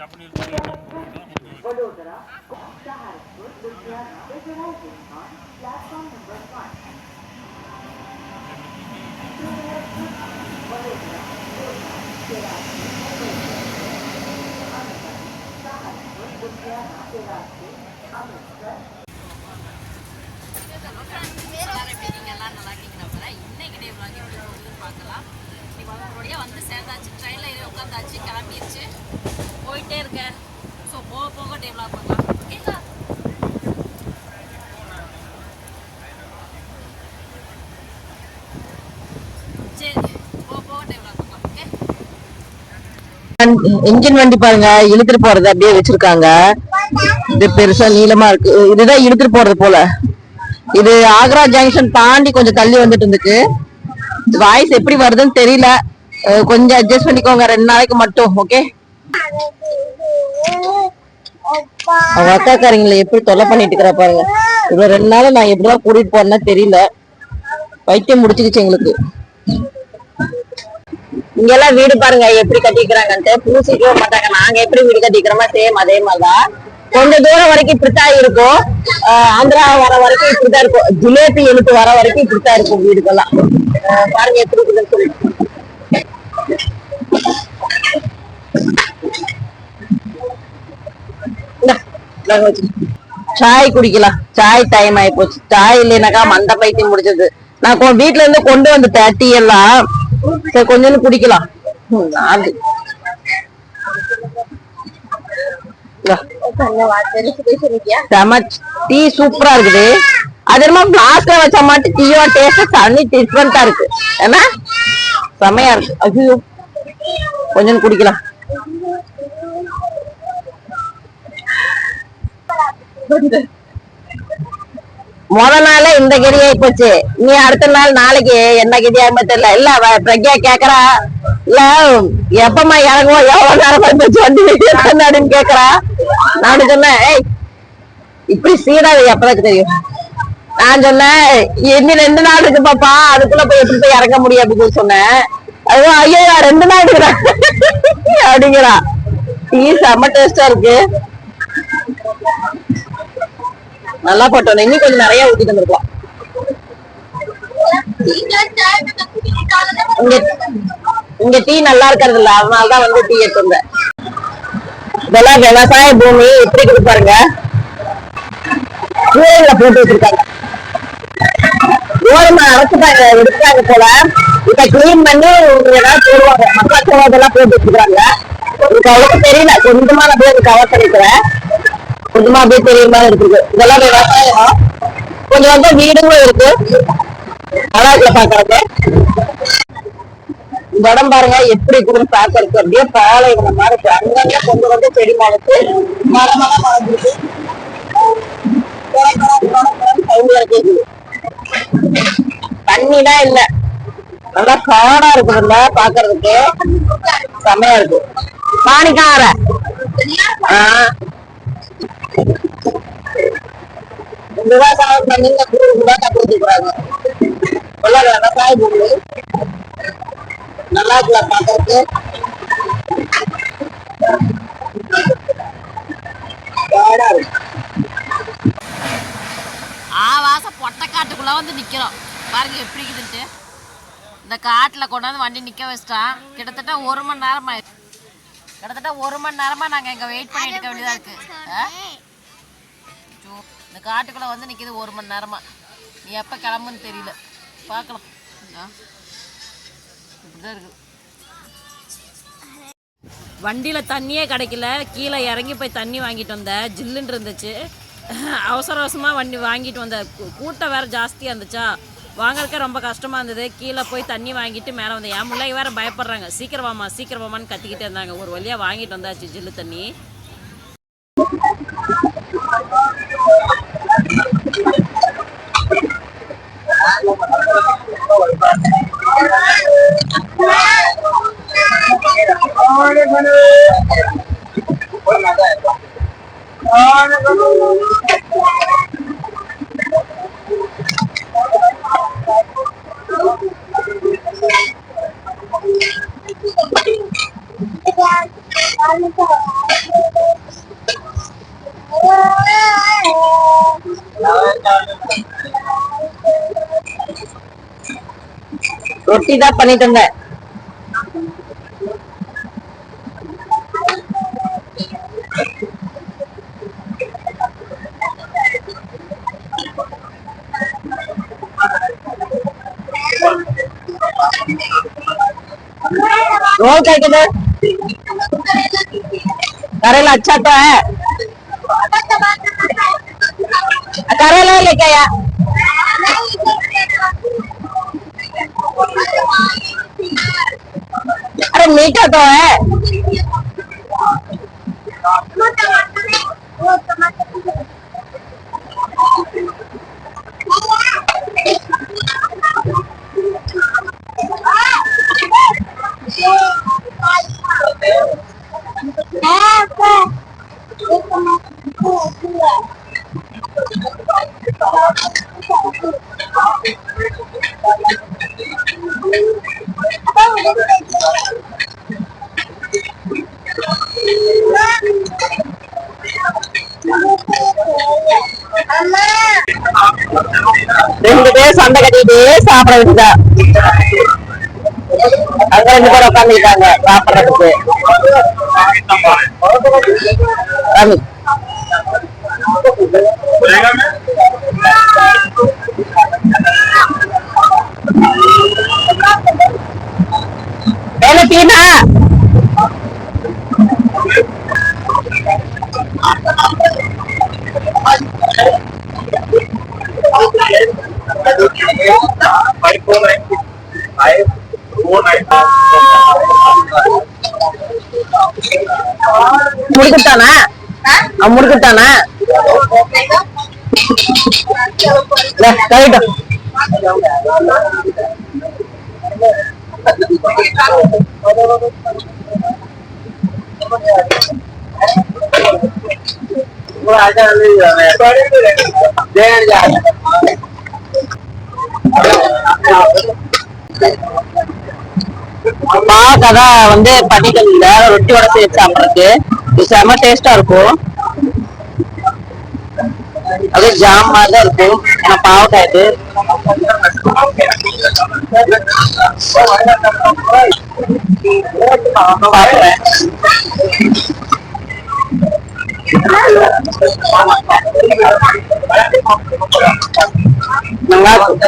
Vadodara, Saharapur, Gujarat is arriving on platform number 1. Vadodara, Gujarat, Saharapur, Gujarat, Amritsar, engine வண்டி பாருங்க இழுத்துட்டு போறது அப்படியே வச்சிருக்காங்க. இது பெருசா நீளமா இருக்கு. இதுதான் இழுத்துட்டு போறது போல. இது ஆக்ரா ஜங்ஷன் தாண்டி கொஞ்சம் தள்ளி வந்துட்டு இருந்துக்கு வாய்ஸ் எப்படி வருதுன்னு தெரியல. கொஞ்சம் அட்ஜஸ்ட் பண்ணிக்கோங்க. ரெண்டு நாளைக்கு மட்டும் ஓகே அவங்க அக்காக்காரங்களை எப்படி தொல்லை பண்ணிட்டு இருக்கிறா பாருங்க. இது ரெண்டு நாள் நான் எப்படிதான் கூட்டிட்டு போறேன்னா தெரியல. வைத்தியம் முடிச்சுக்கிச்சு எங்களுக்கு. இங்க எல்லாம் வீடு பாருங்க எப்படி கட்டிக்கிறாங்கன்ட்டு. பூசிக்கவே மாட்டாங்க. நாங்க எப்படி வீடு கட்டிக்கிறோமோ சேம் அதே மாதிரிதான். கொஞ்ச தூரம் வரைக்கும் இப்படித்தான் இருக்கும். ஆஹ் ஆந்திரா வர வரைக்கும் இப்படித்தான் இருக்கும். ஜிலேபி எழுத்து வர வரைக்கும் இப்படித்தான் இருக்கும் வீடுகள்லாம். பாருங்க எப்படி இருக்குதுன்னு சொல்லி சாய் குடிக்கலாம். சாய் டைம் ஆயி போச்சு. சாய் இல்லைனாக்கா மந்த பைத்தியம் முடிச்சது நான் வீட்டுல இருந்து கொண்டு வந்த டீ எல்லாம் சரி கொஞ்சம் குடிக்கலாம். டீ சூப்பரா இருக்குது. அது என்னமோ பிளாஸ்க்ல வச்ச மாட்டு டீயோட டேஸ்ட் தண்ணி டிஃப்ரெண்டா இருக்கு. என்ன? செமையா இருக்கு. ஐயோ. கொஞ்சம் குடிக்கலாம். முத நாள் இந்த கெதி போச்சு. நீ அடுத்த நாள் நாளைக்கு என்ன கெதி ஆகுமோ தெரியல. இல்ல அவ பிரக்யா கேக்குறா. இல்ல எப்பமா இறங்குவோம் எவ்வளவு நேரம் போச்சு வண்டி அப்படின்னு கேக்குறா. நான் சொன்னேன் ஏய் இப்படி சீடாது எப்பதாக்கு தெரியும்? நான் சொன்னேன் இன்னும் ரெண்டு நாள் இருக்கு பாப்பா அதுக்குள்ள போய் எப்படி போய் இறங்க முடியும்? அப்படின்னு சொன்னேன். அதுவும் ஐயோ ரெண்டு நாள் இருக்கிறா அப்படிங்கிறா. டீ செம்ம டேஸ்டா இருக்கு. நல்லா போட்டோம் இன்னும் கொஞ்சம் நிறைய ஊத்திட்டு வந்திருக்கலாம். இங்க டீ நல்லா இருக்கிறது இல்ல. அதனாலதான் வந்து டீ எடுத்துருந்தேன் இதெல்லாம் விவசாய பூமி எப்படி இருக்கு பாருங்க. கூரையில போட்டு வச்சிருக்காங்க. ஓரமா அரைச்சுட்டாங்க எடுத்தாங்க போல. இப்ப கிளீன் பண்ணி ஏதாவது போடுவாங்க. மக்கள் போட்டு வச்சிருக்காங்க. எனக்கு அவ்வளவு தெரியல. கொஞ்சமா நான் போய் கவர் பண்ணிக்கிறேன். கொஞ்சமா அப்படியே பெரிய மாதிரி இருக்குது. இதெல்லாம் விவசாயம்? கொஞ்சம் வந்து வீடுகளும் இருக்கு. நல்லா இருக்குல்ல பாக்குறது இந்த இடம் பாருங்க எப்படி இருக்குதுன்னு பாக்குறதுக்கு. அப்படியே பாலைவனம் மாதிரி இருக்கு. அங்கங்க கொண்டு வந்து செடி மரத்து மரமெல்லாம் வளர்ந்துருக்கு கேக்குது தண்ணிலாம் இல்ல. நல்லா காடா இருக்குதுல்ல பாக்குறதுக்கு. செமையா இருக்கு. மாணிக்கார ஆஹ் விவசாயம் பண்ணி இந்த கூட விவசாய பூமி நல்லா இருக்குல்ல ஆவாச பொட்டக்காட்டுக்குள்ள வந்து நிக்கிறோம். பாருங்க எப்படி இருக்குதுன்ட்டு. இந்த காட்டுல கொண்டாந்து வண்டி நிக்க வச்சிட்டான். கிட்டத்தட்ட ஒரு மணி நேரம் கிட்டத்தட்ட ஒரு மணி நேரமா நாங்க இங்க வெயிட் பண்ணிட்டு இருக்க வேண்டியதா இருக்கு. இந்த காட்டுக்குள்ள வந்து நிக்குது ஒரு மணி நேரமா. நீ எப்ப கிளம்புன்னு தெரியல. பார்க்கலாம் இப்படிதான் இருக்குது வண்டியில் தண்ணியே கிடைக்கல. கீழே இறங்கி போய் தண்ணி வாங்கிட்டு வந்தேன் ஜில்லுன்னு இருந்துச்சு. அவசர அவசரமாக வண்டி வாங்கிட்டு வந்த. கூட்டம் வேறு ஜாஸ்தியாக இருந்துச்சா? வாங்குறதுக்கே ரொம்ப கஷ்டமாக இருந்தது. கீழே போய் தண்ணி வாங்கிட்டு மேலே வந்தேன் என் முள்ளைக்கு வேறு பயப்படுறாங்க. சீக்கிரம் வாமா சீக்கிரம் வாமான்னு கத்திக்கிட்டே இருந்தாங்க. ஒரு வழியாக வாங்கிட்டு வந்தாச்சு ஜில்லு தண்ணி. আর এখানে আর Thank you. ரொட்டி தான் பண்ணிட்டு இருந்தேன் रोल क्या किधर करेला अच्छा तो है करेला लेके आया यार मीठा तो है Thank you. சண்டை கட்டிட்டே சாப்பிட விட்டுதா அங்க ரெண்டு பேரும் உட்காந்துட்டாங்க சாப்பிடுறதுக்கு சாமி. வேலை டீனா முடுக்குத்தானா கழிட்டும் பாவக்காய் வந்து பண்ணிட்டு ரொட்டியோட சேர்த்து சாப்பிடுறதுக்கு. செம டேஸ்டா இருக்கும். அது ஜாம் மாதிரி தான் இருக்கும் ஆனா பாவக்காய் இது சாப்பிடுறேன் நல்லா இருக்கும்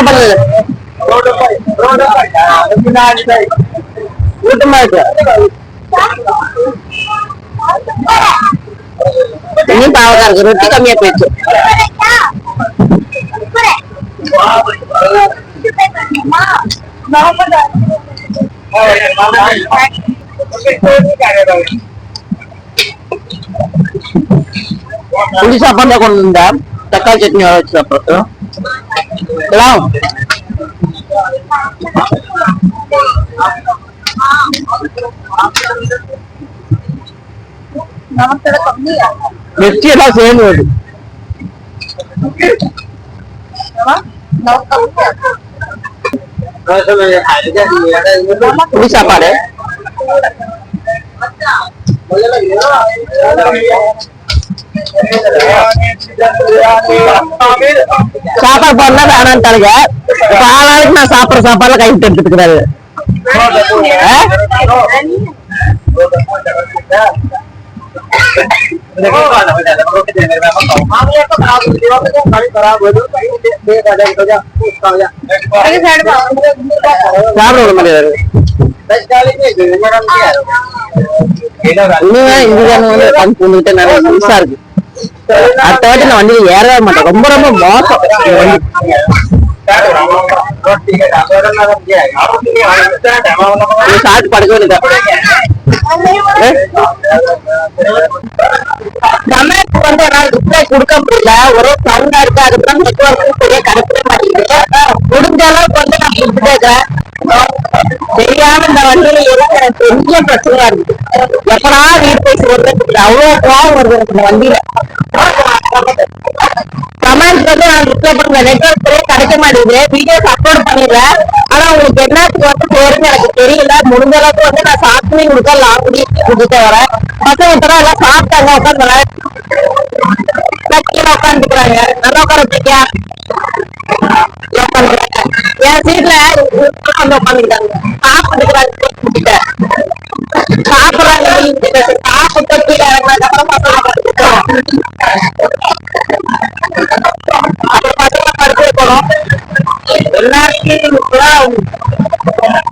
பண்றது கூட்டமா இருக்கு இன்னும் பாவக்கா இருக்கு ரொட்டி கம்மியா போயிடுச்சு புளி சாப்பாடு தான் கொண்டு வந்தா தக்காளி சட்னி வர வச்சு சாப்பிடுறோம் எல்லாம் வெற்றி எல்லாம் சேர்ந்து வருது புளி சாப்பாடு சாப்பாடு போடனா வேணான்ட்டாளுங்க இப்ப ஆளாளுக்கு நான் சாப்பிடுற சாப்பாடுல கை விட்டு எடுத்துட்டு இருக்கிறாரு சாப்பிட விட வந்து கண் பூந்துகிட்டு நல்லா இருக்கு. அடுத்த வாட்டி நான் வண்டியில ஏறவே மாட்டேன். ரொம்ப ரொம்ப மோசம். சாப்பிட்டு படுக்க வேண்டியதான் தமிழுக்கு வந்து என்னால ரிப்ளை கொடுக்க முடியல ஒரே சவுண்டா இருக்கு அதுக்கப்புறம் நெட்ஒர்க்கும் சரியா கிடைக்கவே மாட்டேங்குது முடிஞ்ச அளவுக்கு வந்து நான் கொடுத்துட்டேன். தெரியாம இந்த வண்டியில ஏதாவது எனக்கு பெரிய பிரச்சனையா இருக்கு. எப்படா வீடு போய் அவ்வளவு கோவம் வருது எனக்கு இந்த வண்டியில. கமெண்ட் வந்து நான் ரிப்ளை பண்ணுவேன். நெட்ஒர்க் கிடைக்க மாட்டேங்குது. வீடியோஸ் அப்லோட் பண்ணிடுறேன் ஆனா உங்களுக்கு என்னத்துக்கு வந்து போறது எனக்கு தெரியல. முடிஞ்ச அளவுக்கு வந்து நான் சாப்பிட்டு கொடுத்தா லாங் கொடுத்துட்டு வரேன். பசங்க இப்பதான் எல்லாம் சாப்பிட்டாங்க உட்காந்துறேன் கீழே உட்காந்துக்கிறாங்க நல்லா உட்கார வச்சிருக்கியா? என் சீட்ல வந்து உட்காந்துக்கிட்டாங்க சாப்பிட்டுக்கிறாங்க சாப்பிடுறாங்க சாப்பிட்டு அப்புறம் பசங்க படுத்து- எல்லாருக்கும்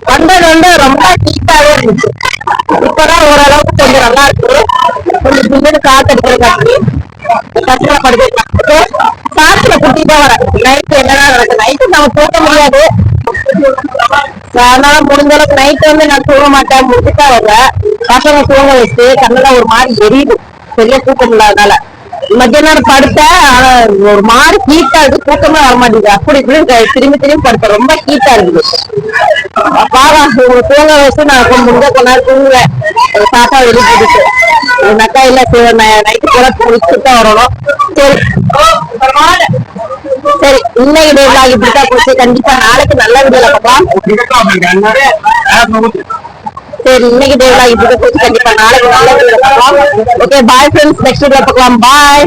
வந்தது வந்து ரொம்ப ஹீட்டாவே இருந்துச்சு இப்பதான் ஓரளவுக்கு கொஞ்சம் நல்லா இருக்கு கொஞ்சம் பின்னாடி காத்து எடுக்கிறதுக்காண்டி பசங்களை படுத்து வைக்கிறாங்க. சாப்பிட குட்டிட்டே வரேன் நைட்டு என்னடா நடக்குது நைட்டு நம்ம போக முடியாது அதனால முடிஞ்ச அளவுக்கு நைட் வந்து நான் தூங்க மாட்டேன். முடிச்சுட்டா வருவேன். பசங்க தூங்க வச்சு கண்ணுல ஒரு மாதிரி எரியுது. சரியா தூக்கம் இல்லாதனால. மத்திய நேரம் படுத்தேன். ஆனா ஒரு மாதிரி ஹீட்டா இருக்கு. தூக்கமே வர மாட்டேங்குது. அப்படி இப்படி திரும்பி திரும்பி படுத்தேன். ரொம்ப ஹீட்டா இருக்குது. பாவா உங்க தூங்க வச்சு நான் கொஞ்சம் முடிஞ்ச கொஞ்ச நேரம் தூங்குவேன் ஒரு சாப்பா வெளியே போட்டுட்டு அக்கா இல்ல சரி நைட்டு போல குளிச்சுட்டு தான் வரணும். சரி. சரி இன்னைக்கு டே vlog இப்படித்தான் போச்சு. கண்டிப்பா நாளைக்கு நல்ல வீடியோல பார்க்கலாம். சரி இன்னைக்கு டே vlog இப்படித்தான் போச்சு. கண்டிப்பா நாளைக்கு நல்ல வீடியோல பார்க்கலாம். Okay bye friends next video பார்க்கலாம். பாய்